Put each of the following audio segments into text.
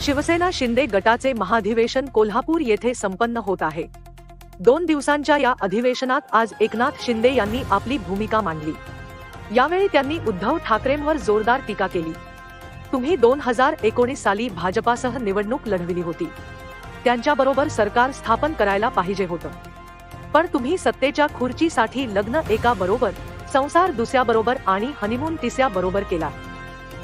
शिवसेना शिंदे गटाचे महाधिवेशन कोल्हापूर येथे संपन्न होत आहे. दोन दिवसांच्या या अधिवेशनात आज एकनाथ शिंदे यांनी आपली भूमिका मांडली. यावेळी त्यांनी उद्धव ठाकरेंवर जोरदार टीका केली. तुम्ही दोन हजार एकोणीस साली भाजपासह निवडणूक लढविली होती. त्यांच्याबरोबर सरकार स्थापन करायला पाहिजे होतं. पण तुम्ही सत्तेच्या खुर्चीसाठी लग्न एका बरोबर संसार दुसऱ्याबरोबर आणि हनीमून तिसऱ्या बरोबर केला.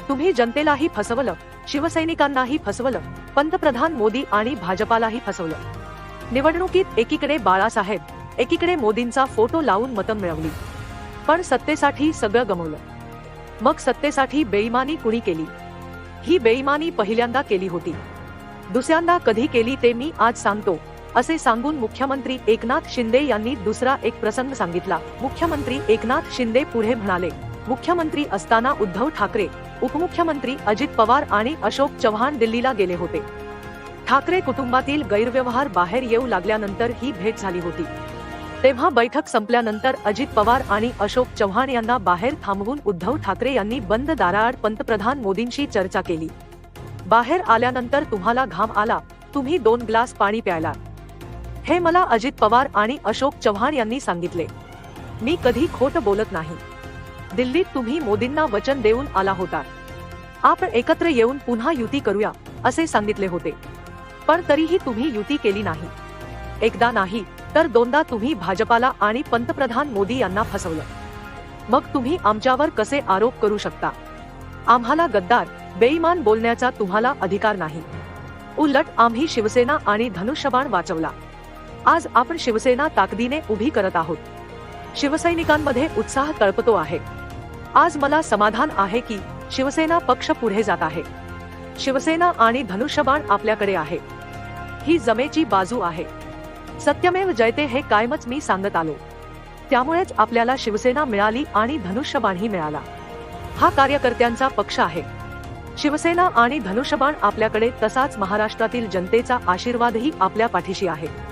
तुम्ही जनतेलाही फसवलं शिवसैनिकांनाही फसवलं पंतप्रधान मोदी आणि भाजपालाही फसवलं. निवडणुकीत एकीकडे बाळासाहेब एकीकडे मोदींचा फोटो लावून मतं मिळवली. पण सत्तेसाठी सगळं गमवलं. मग सत्तेसाठी बेईमानी कुणी केली? ही बेईमानी पहिल्यांदा केली होती. दुसऱ्यांदा कधी केली ते मी आज सांगतो असे सांगून मुख्यमंत्री एकनाथ शिंदे यांनी दुसरा एक प्रसंग सांगितला. मुख्यमंत्री एकनाथ शिंदे पुढे म्हणाले मुख्यमंत्री असताना उद्धव ठाकरे उपमुख्यमंत्री अजित पवार आणि अशोक चव्हाण दिल्लीला गेले होते. ठाकरे कुटुंबातील गैरव्यवहार बाहेर येऊ लागल्यानंतर ही भेट झाली होती. तेव्हा बैठक संपल्यानंतर अजित पवार आणि अशोक चव्हाण यांना बाहेर थांबवून उद्धव ठाकरे यांनी बंद दाराआड पंतप्रधान मोदींशी चर्चा केली. बाहेर आल्यानंतर तुम्हाला घाम आला तुम्ही दोन ग्लास पाणी प्यायला. हे मला अजित पवार आणि अशोक चव्हाण यांनी सांगितले. मी कधी खोट बोलत नाही. दिल्लीत तुम्ही मोदींना वचन देऊन आला होता. आपण एकत्र येऊन पुन्हा युती करूया असे सांगितले होते. पण तरीही तुम्ही युती केली नाही. एकदा नाही तर दोनदा तुम्ही भाजपाला आणि पंतप्रधान मोदी यांना फसवलं. मग तुम्ही आमच्यावर कसे आरोप करू शकता? आम्हाला गद्दार बेईमान बोलण्याचा तुम्हाला अधिकार नाही. उलट आम्ही शिवसेना आणि धनुष्यबाण वाचवला. आज आपण शिवसेना ताकदीने उभी करत आहोत. शिवसैनिकांमध्ये उत्साह तळपतो आहे. आज मला समाधान आहे की शिवसेना पक्ष पुढे जात आहे. शिवसेना आणि धनुष्यबाण आपल्याकडे आहे. ही जमेची बाजू आहे. सत्यमेव जयते हे कायमच मी सांगत आलो. त्यामुळेच आपल्याला शिवसेना मिळाली आणि धनुष्यबाणही मिळाला. हा कार्यकर्त्यांचा पक्ष आहे. शिवसेना आणि धनुष्यबाण आपल्याकडे तसाच महाराष्ट्रातील जनतेचा आशीर्वादही आपल्या पाठीशी आहे.